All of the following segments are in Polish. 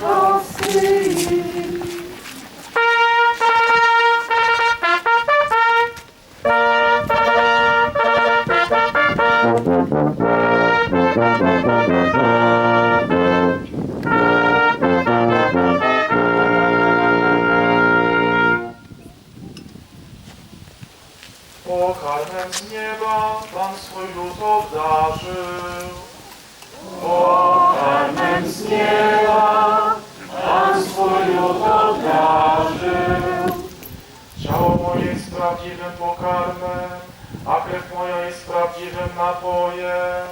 kosy. Pokarmem z nieba Pan swój lud obdarzył. Pokarmem z nieba pokarmem, a krew moja jest prawdziwym napojem.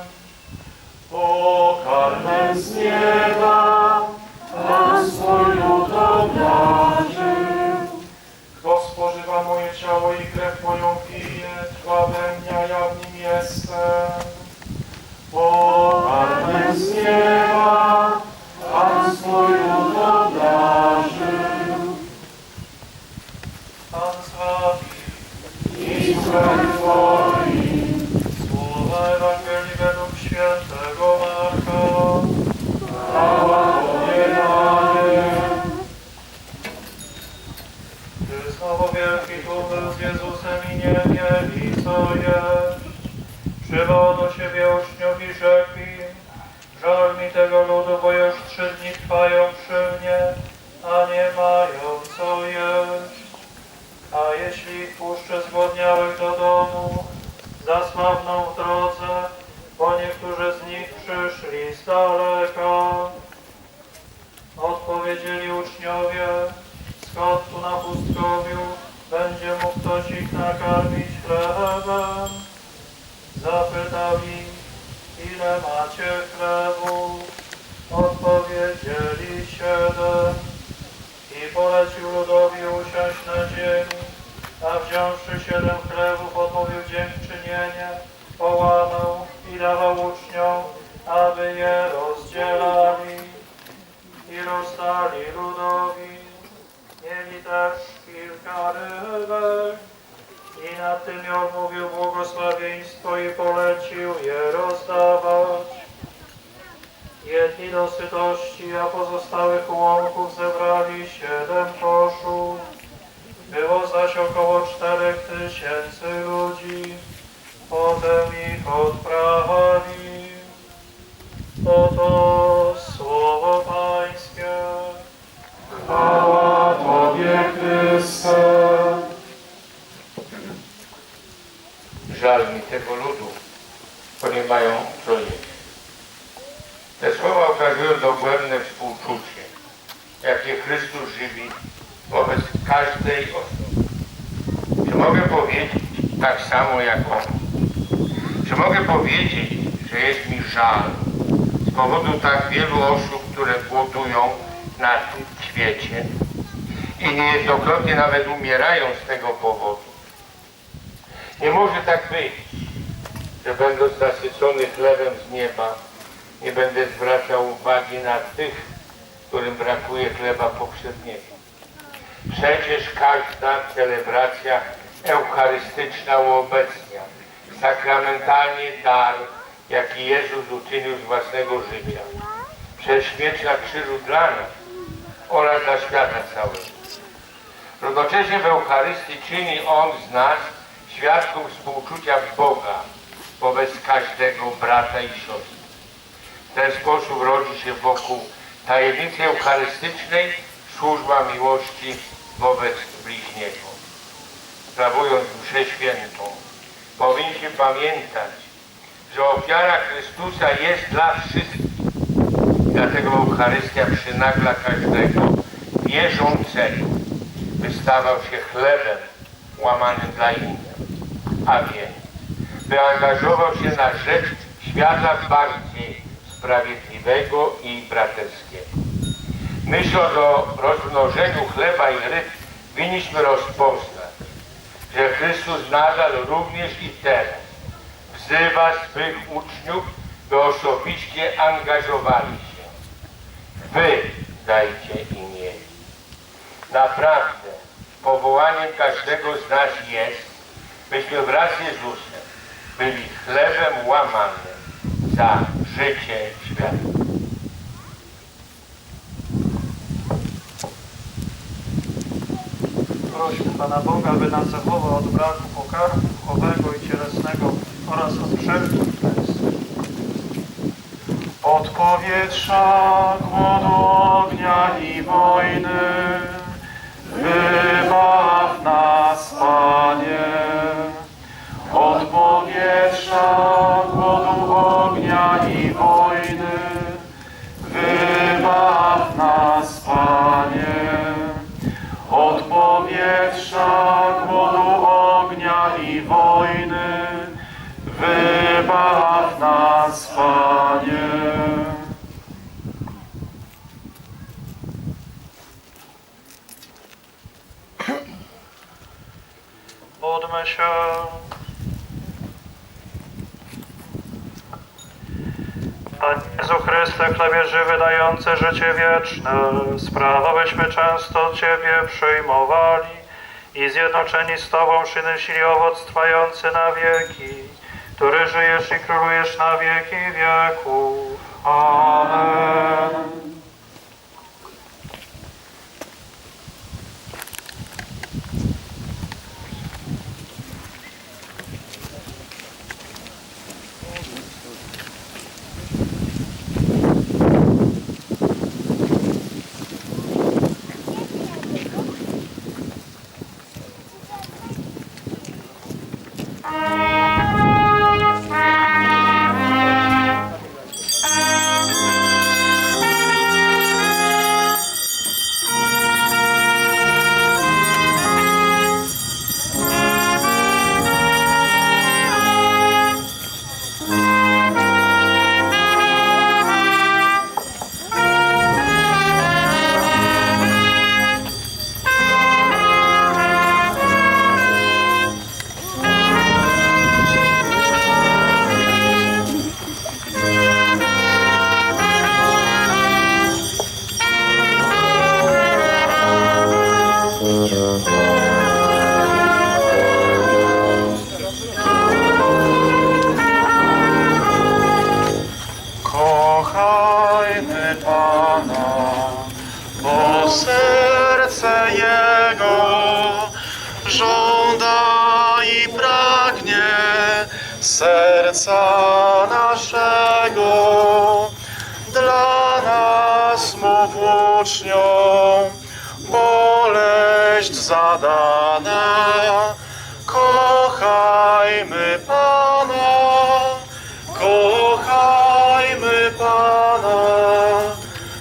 Pokarmem z nieba Pan swój lud. Kto spożywa moje ciało i krew moją pije, trwa we mnie, ja w nim jestem. Pokarmem z nieba Pan swój lud. Pan z żal mi tego ludu, bo już trzy dni trwają przy mnie, a nie mają co jeść. A jeśli ich puszczę zgłodniałych do domu, zasławną w drodze, bo niektórzy z nich przyszli z daleka. Odpowiedzieli uczniowie, skąd tu na pustkowiu będzie mógł ktoś ich nakarmić chlebem? Zapytał ich, ile macie chlebu? Odpowiedzieli siedem. I polecił ludowi usiąść na ziemi, wziąwszy siedem chlebów, odmówił dziękczynienie, połamał i dawał uczniom, aby je rozdzielali i rozdali ludowi. Mieli też kilka rybek i nad tymi odmówił błogosławieństwo i polecił je rozdawać. Jedni do sytości, a pozostałych ułomków zebrali siedem koszów. Było zaś około czterech tysięcy ludzi. Potem ich odprawi. Oto słowo Pańskie. Chwała Tobie, Chryste. Żal mi tego ludu, bo nie mają co jeść. Te słowa okazują dogłębne współczucie, jakie Chrystus żywi wobec każdej osoby. Czy mogę powiedzieć tak samo jak On? Czy mogę powiedzieć, że jest mi żal z powodu tak wielu osób, które głodują na tym świecie i niejednokrotnie nawet umierają z tego powodu? Nie może tak być, że będąc nasycony chlebem z nieba, nie będę zwracał uwagi na tych, którym brakuje chleba poprzedniego. Przecież każda celebracja eucharystyczna uobecnia sakramentalnie dar, jaki Jezus uczynił z własnego życia. Przez śmierć na krzyżu dla nas oraz dla świata całego. Równocześnie w Eucharystii czyni On z nas świadków współczucia Boga wobec każdego brata i siostry. W ten sposób rodzi się wokół tajemnicy eucharystycznej służba miłości wobec bliźniego. Sprawując mszę świętą, powinniśmy pamiętać, że ofiara Chrystusa jest dla wszystkich. Dlatego Eucharystia przynagla każdego wierzącego, by stawał się chlebem łamanym dla innych, a więc by angażował się na rzecz świata bardziej sprawiedliwego i braterskiego. Myśląc o rozmnożeniu chleba i ryb, winniśmy rozpoznać, że Chrystus nadal również i teraz wzywa swych uczniów, by osobiście angażowali się. Wy dajcie im jeść. Naprawdę powołaniem każdego z nas jest, byśmy wraz z Jezusem byli chlebem łamanym za życie świata. Pana Boga, by nas zachował od braku pokarmu duchowego i cielesnego oraz od wszelkich klęsk. Od powietrza, głodu, ognia i wojny wybaw nas, Panie. Od powietrza, Panie. Módlmy się. Panie Jezu Chryste, chlebie żywy dający życie wieczne, sprawa byśmy często Ciebie przyjmowali i zjednoczeni z Tobą przynosili owoc trwający na wieki, który żyjesz i królujesz na wieki wieków. Amen. Serca naszego. Dla nas mu włócznią boleść zadana,